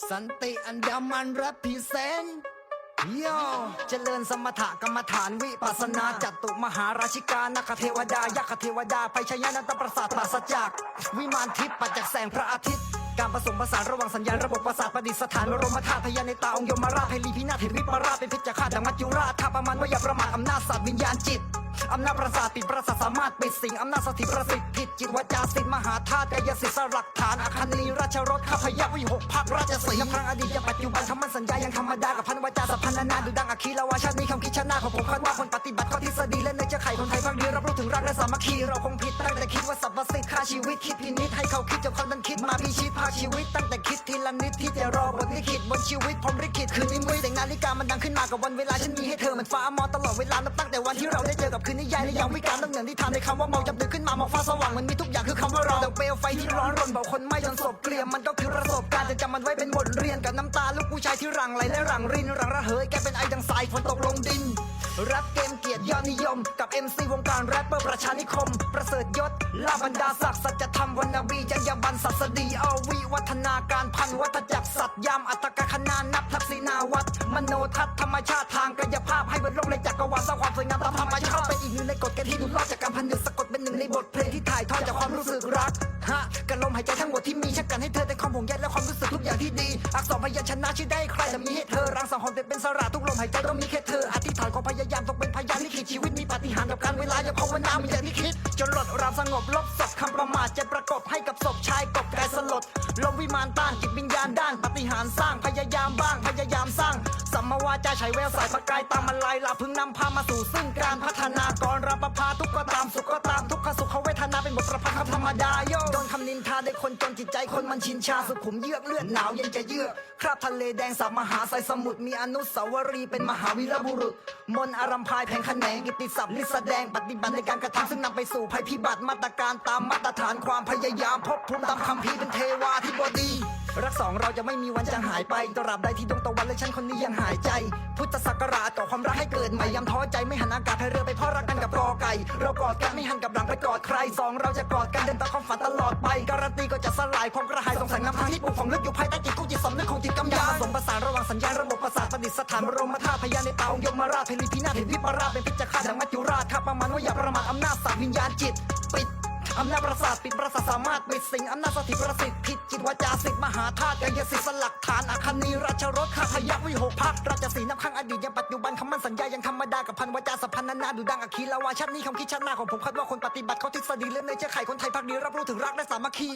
สันติอันดามันรับพิเศษโยเจริญสมถะกรรมฐานวิปัสสนาจัตุมหาราชิกานักเทวดา ยักษ์เทวดาภัยชยนันตประสาทปราศจาก วิมานทิพย์ปัจจักแสงพระอาทิตย์ การผสมผสานระหว่างสัญญาณระบบประสาทประดิษฐานรมธาตุพยานในตาองค์ยมราชเพลีพินาศเห็นวิปราชเป็นพิจารดังมัจจุราชข้าประมาณว่าอย่าประมาทอำนาจสัตว์วิญญาณจิต อำนาจประสาทปิดประสาทสามารถปิดสิ่งอำนาจสถิตประสิทธิ์ผิดจิตวจาสิทธิ์มหาธาตุกายสิทธิ์สลักฐานอาคานีราชรถข้าพยักวิหกภาคราชสีนครั้งอดีตยังปัจจุบันคำมั่นสัญญายังธรรมดากับพันวจาสัพพันนานาดูดังอัคคีละวาชาตินี้คำคิด นะของผมคาดว่าคนปฏิบัติข้อทฤษฎีและในจะไขคนไทยพักดีรับรู้ถึงรักและสามัคคีเราคงผิดตั้งแต่คิดว่าสรรพสิ่งค่าชีวิตคิดพินิจให้เขาคิดจนเขานั้นคิดมาพิชิตภาคชีวิตตั้งแต่คิดทีละนิดที่จะรอบทลิขิตบนชีวิตผมลิขิตคืนนี้มือแต่งนาฬิกามันดังขึ้นมากับวันเวลาฉันมีให้เธอมือนฟ้ามอตลอดเวลานับตั้งแต่วันที่เราได้เจอกับคืนนิยายและยังวิการต้องเหนือที่ทานในคำว่าเมาจับดึกขึ้นมามองฟ้าสว่างมันมีทุกอย่างคือคำว่าเราแต่เปลวไฟที่ร้อนรนเบาคนไหม้จนศพเกลียมมันก็คือประสบการณ์จะจำมันไว้เป็นบทเรียนกับน้ำตาลูกผู้ชายที่รังไหลและรังรินรังระเหยแกเป็นไอดังสายฝนตกลงดิน รับเกมเกียรติยอดนิยม กับ MC วงการแรปเปอร์ประชานิคม ประเสริฐยศลาบรรดาศักดิ์สัจธรรมวรรณวีจรรยาบรรณศัสดีอวิวัฒนาการพันวัฏจักรสัตยามอัตกคณานับทักษิณาวัตมโนทัศน์ธรรมชาติทางกายภาพให้บนโลกในจักรวาลสร้างความสวยงามตามธรรมชาติเป็นอีกหนึ่งในกฎเกณฑ์ที่หลุดรอดจากการพันนึกสะกดเป็นหนึ่งในบทเพลงที่ถ่ายทอดจากความรู้สึกรัก กันลมหายใจทั้งหมดที่มีชักกันให้เธอแต่ความห่วงใยและความรู้สึกทุกอย่างที่ดี อักษรพยัญชนะชื่อได้ใครแต่มีให้เธอรังสังหรณ์เป็นสระทุกลมหายใจต้องมีแค่เธออธิษฐานของพยายามต้องเป็นพยานลิขิตชีวิตมีปาฏิหาริย์กับการเวลาอย่าภาวนาไม่อย่างที่คิด จนหลดรามสงบลบศพคำประมาทจะประกบให้กับศพชายกบกายสลดลมวิมานต้านจิตวิญญาณด้านปฏิหารสร้างพยายามบ้างพยายามสร้างสัมมาวาจาใช้แววสายประกายตามมาลายลาพึงนำพามาสู่ซึ่งการพัฒนากรรับประพาทุกก็ตามสุขก็ตามทุก เป็นบทประพันธ์คำธรรมดาโยโดนคำนินทาได้คนจนจิตใจคนมันชินชาสุขุมเยือกเลือดหนาวเย็นจะเยือกคราบทะเลแดงสาบมหาสายสมุทรมีอนุสาวรีย์เป็นมหาวีรบุรุษ มนอารัมพายแผงแขนงกิตติศัพท์ลิสแสดงปฏิบัติในการกระทำซึ่งนำไปสู่ภัยพิบัติมาตรการตามมาตรฐานความพยายามพบภูมิตามคำพีเป็นเทวา รักสองเราจะไม่มีวันจางหายไปตราบใดที่ดวงตะวันและฉันคนนี้ยังหายใจ พุทธศักราชก่อความรักให้เกิดใหม่ยำท้อใจไม่หันอากาศให้เรือไปเพราะรักกันกับกอไก่ เรากอดกันไม่หันกับหลังไปกอดใครสองเราจะกอดกันเดินตามความฝันตลอดไป การันตีก็จะสลายความกระหายสงสัยน้ำทางที่ปลูกฝังลึกอยู่ภายใต้จิตกู้จิตสำนึกของจิตกำยานผสมผสานระหว่างสัญญาณระบบประสาทประดิษฐานบรมธาตุพยานในตาองค์ยมราชเพลิพินาศเห็นวิปราชเป็นพิจารดังมัจจุราชข้าประมาณว่าอย่าประมาทอำนาจสัตว์วิญญาณจิตปิด อำนาจประสาทปิดประสาทสามารถปิดสิ่งอำนาจสถิตประสิทธิ์ผิดจิตวาจาสิทธิ์มหาธาตุกายสิทธิ์สลักฐานอาคานีราชรถข้าพยักวิหกพักราชสีนับข้างอดีตยังปัจจุบันคำมั่นสัญญายังธรรมดากับพันวาจาสัพพันนานาดูดังอัคคีลาวาชาตินี้คำคิดชาติหน้าของผมคาดว่าคนปฏิบัติเขาทฤษฎีเล่นในเชื้อไขคนไทยพักดีรับรู้ถึงรักและสามัคคี